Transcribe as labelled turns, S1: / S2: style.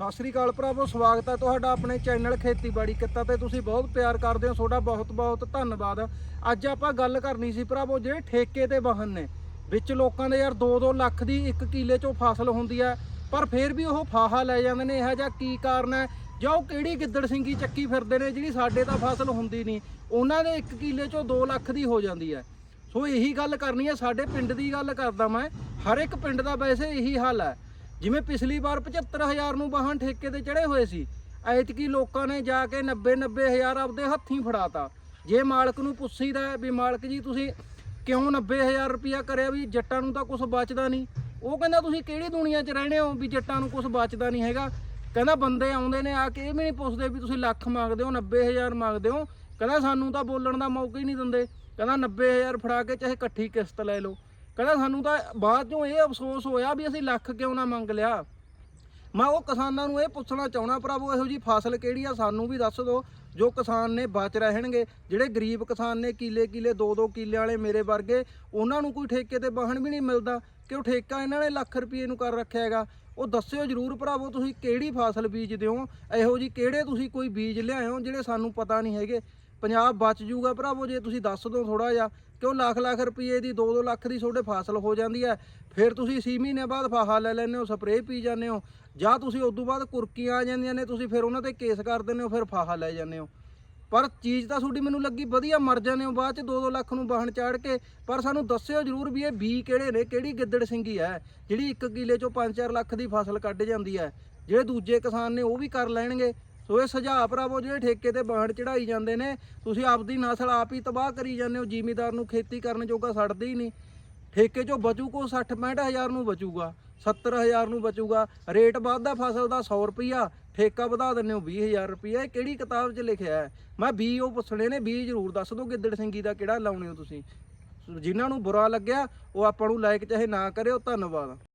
S1: ਸਤਿ ਸ੍ਰੀ ਅਕਾਲ ਭਰਾਵੋ, ਸਵਾਗਤ ਹੈ ਤੁਹਾਡਾ ਆਪਣੇ ਚੈਨਲ ਖੇਤੀਬਾੜੀ ਕਿੱਤਾ ਤੇ ਤੁਸੀਂ ਬਹੁਤ ਪਿਆਰ ਕਰਦੇ ਹੋ, ਤੁਹਾਡਾ ਬਹੁਤ ਬਹੁਤ ਧੰਨਵਾਦ। ਅੱਜ ਆਪਾਂ ਗੱਲ ਕਰਨੀ ਸੀ ਭਰਾਵੋ, ਜਿਹੜੇ ਠੇਕੇ ਤੇ ਵਾਹਨ ਨੇ, ਵਿੱਚ ਲੋਕਾਂ ਦੇ ਯਾਰ 2-2 ਲੱਖ ਦੀ ਇੱਕ ਕਿੱਲੇ ਚੋਂ ਫਸਲ ਹੁੰਦੀ ਹੈ, ਪਰ ਫਿਰ ਵੀ ਉਹ ਫਾਹਾ ਲੈ ਜਾਂਦੇ ਨੇ, ਇਹੋ ਜਿਹਾ ਕੀ ਕਾਰਨ ਹੈ? ਜਾਂ ਉਹ ਕਿਹੜੀ ਗਿੱਦੜ ਸਿੰਘੀ ਚੱਕੀ ਫਿਰਦੇ ਨੇ, ਜਿਹੜੀ ਸਾਡੇ ਤਾਂ ਫਸਲ ਹੁੰਦੀ ਨਹੀਂ, ਉਹਨਾਂ ਦੇ ਇੱਕ ਕਿੱਲੇ ਚੋਂ 2 ਲੱਖ ਦੀ ਹੋ ਜਾਂਦੀ ਹੈ। ਸੋ ਇਹੀ ਗੱਲ ਕਰਨੀ ਹੈ, ਸਾਡੇ ਪਿੰਡ ਦੀ ਗੱਲ ਕਰਦਾ ਮੈਂ, ਹਰ ਇੱਕ ਪਿੰਡ ਦਾ ਵੈਸੇ ਇਹੀ ਹਾਲ ਹੈ। ਜਿਵੇਂ ਪਿਛਲੀ ਵਾਰ 75000 ਨੂੰ ਵਾਹਨ ਠੇਕੇ ਤੇ ਚੜੇ ਹੋਏ ਸੀ, ਐਤਕੀ ਲੋਕਾਂ ਨੇ ਜਾ ਕੇ 90 90000 ਆਪਦੇ ਹੱਥੀਂ ਫੜਾਤਾ। ਜੇ ਮਾਲਕ ਨੂੰ ਪੁੱਛੀਦਾ ਹੈ ਵੀ ਮਾਲਕ ਜੀ ਤੁਸੀਂ ਕਿਉਂ 90000 ਰੁਪਇਆ ਕਰਿਆ ਵੀ ਜੱਟਾਂ ਨੂੰ ਤਾਂ ਕੁਝ ਬਚਦਾ ਨਹੀਂ? ਉਹ ਕਹਿੰਦਾ, ਤੁਸੀਂ ਕਿਹੜੀ ਦੁਨੀਆ 'ਚ ਰਹਿੰਦੇ ਹੋ ਵੀ ਜੱਟਾਂ ਨੂੰ ਕੁਝ ਬਚਦਾ ਨਹੀਂ ਹੈਗਾ? ਕਹਿੰਦਾ, ਬੰਦੇ ਆਉਂਦੇ ਨੇ ਆ ਕੇ ਇਹ ਵੀ ਨਹੀਂ ਪੁੱਛਦੇ ਵੀ ਤੁਸੀਂ ਲੱਖ ਮੰਗਦੇ ਹੋ 90000 ਮੰਗਦੇ ਹੋ? ਕਹਿੰਦਾ, ਸਾਨੂੰ ਤਾਂ ਬੋਲਣ ਦਾ ਮੌਕਾ ਹੀ ਨਹੀਂ ਦਿੰਦੇ। ਕਹਿੰਦਾ 90000 ਫੜਾ ਕੇ ਚਾਹੇ ਇਕੱਠੀ ਕਿਸ਼ਤ ਲੈ ਲਓ। ਕਹਿੰਦਾ ਸਾਨੂੰ ਤਾਂ ਬਾਅਦ ਚੋਂ ਇਹ ਅਫਸੋਸ ਹੋਇਆ ਵੀ ਅਸੀਂ ਲੱਖ ਕਿਉਂ ਨਾ ਮੰਗ ਲਿਆ। ਮੈਂ ਉਹ ਕਿਸਾਨਾਂ ਨੂੰ ਇਹ ਪੁੱਛਣਾ ਚਾਹਣਾ ਭਰਾਵੋ, ਇਹੋ ਜੀ ਫਸਲ ਕਿਹੜੀ ਆ? ਸਾਨੂੰ ਵੀ ਦੱਸ ਦਿਓ, ਜੋ ਕਿਸਾਨ ਨੇ ਬਚ ਰਹਿਣਗੇ। ਜਿਹੜੇ ਗਰੀਬ ਕਿਸਾਨ ਨੇ ਕੀਲੇ ਕੀਲੇ ਦੋ ਦੋ ਕੀਲੇ ਵਾਲੇ ਮੇਰੇ ਵਰਗੇ, ਉਹਨਾਂ ਨੂੰ ਕੋਈ ਠੇਕੇ ਤੇ ਵਾਹਣ ਵੀ ਨਹੀਂ ਮਿਲਦਾ, ਕਿ ਉਹ ਠੇਕਾ ਇਹਨਾਂ ਨੇ ਲੱਖ ਰੁਪਏ ਨੂੰ ਕਰ ਰੱਖਿਆ ਹੈਗਾ। ਉਹ ਦੱਸਿਓ ਜਰੂਰ, ਭਰਾਵੋ, ਤੁਸੀਂ ਕਿਹੜੀ ਫਸਲ ਬੀਜਦੇ ਹੋ? ਇਹੋ ਜੀ ਕਿਹੜੇ ਤੁਸੀਂ ਕੋਈ ਬੀਜ ਲਿਆਇਓ ਜਿਹੜੇ ਸਾਨੂੰ ਪਤਾ ਨਹੀਂ ਹੈਗੇ? ਪੰਜਾਬ ਬਚ ਜੂਗਾ ਭਰਾਵੋ, ਜੇ ਤੁਸੀਂ ਦੱਸ ਦਿਓ ਥੋੜਾ ਜਿਹਾ। ਕਿਉਂ ਲੱਖ ਲੱਖ ਰੁਪਏ ਦੀ 2-2 ਲੱਖ ਦੀ ਤੁਹਾਡੇ ਫਸਲ ਹੋ ਜਾਂਦੀ ਹੈ? ਫਿਰ ਤੁਸੀਂ 6 ਮਹੀਨੇ ਬਾਅਦ ਫਾਹਾ ਲੈ ਲੈਂਦੇ ਹੋ, ਸਪਰੇਅ ਪੀ ਜਾਂਦੇ ਹੋ। ਜਾਂ ਤੁਸੀਂ ਉਸ ਤੋਂ ਬਾਅਦ ਕੁਰਕੀਆਂ ਆ ਜਾਂਦੀਆਂ ਨੇ, ਤੁਸੀਂ ਫਿਰ ਉਹਨਾਂ ਤੇ ਕੇਸ ਕਰ ਦਿੰਦੇ ਹੋ, ਫਿਰ ਫਾਹਾ ਲੈ ਜਾਂਦੇ ਹੋ। ਪਰ ਚੀਜ਼ ਤਾਂ ਤੁਹਾਡੀ ਮੈਨੂੰ ਲੱਗੀ ਵਧੀਆ, ਮਰ ਜਾਂਦੇ ਹੋ ਬਾਅਦ ਚ 2-2 ਲੱਖ ਨੂੰ ਵਾਹਣ ਚਾੜ ਕੇ। ਪਰ ਸਾਨੂੰ ਦੱਸਿਓ ਜਰੂਰ ਵੀ ਇਹ ਬੀ ਕਿਹੜੇ ਨੇ, ਕਿਹੜੀ ਗਿੱਦੜ ਸਿੰਘੀ ਹੈ, ਜਿਹੜੀ 1 ਕਿੱਲੇ ਚੋਂ 5-4 ਲੱਖ ਦੀ ਫਸਲ ਕੱਢ ਜਾਂਦੀ ਹੈ। ਜਿਹੜੇ ਦੂਜੇ ਕਿਸਾਨ ਨੇ ਉਹ ਵੀ ਕਰ ਲੈਣਗੇ। ਸੋ ਇਹ ਸੁਝਾਅ ਭਰਾਵੋ, ਜਿਹੜੇ ਠੇਕੇ ਤੇ ਬਾਹਣ ਚੜਾਈ ਜਾਂਦੇ ਨੇ, ਤੁਸੀਂ ਆਪਦੀ ਨਸਲ ਆਪ ਹੀ ਤਬਾਹ ਕਰੀ ਜਾਂਦੇ ਹੋ, ਜ਼ਿਮੀਦਾਰ ਨੂੰ ਖੇਤੀ ਕਰਨ ਜੋਗਾ ਛੱਡਦੇ ਹੀ ਨਹੀਂ। ਠੇਕੇ ਚੋਂ ਬਚੂ ਕੋ 60 65000 ਨੂੰ ਬਚੂਗਾ 70000 ਨੂੰ ਬਚੂਗਾ, ਰੇਟ ਵੱਧਦਾ ਫਸਲ ਦਾ 100 ਰੁਪਿਆ ਠੇਕਾ ਵਧਾ ਦਿੰਦੇ ਹੋ 20000 ਰੁਪਿਆ ਇਹ ਕਿਹੜੀ ਕਿਤਾਬ 'ਚ ਲਿਖਿਆ ਹੈ? ਮੈਂ ਬੀ ਉਹ ਪੁੱਛਣੇ ਨੇ, ਬੀ ਜ਼ਰੂਰ ਦੱਸ ਦਿਓ, ਗਿੱਦੜ ਸਿੰਘੀ ਦਾ ਕਿਹੜਾ ਲਾਉਣੇ ਹੋ ਤੁਸੀਂ। ਜਿਨ੍ਹਾਂ ਨੂੰ ਬੁਰਾ ਲੱਗਿਆ, ਉਹ ਆਪਾਂ ਨੂੰ ਲਾਇਕ ਚਾਹੇ ਨਾ ਕਰਿਓ, ਧੰਨਵਾਦ।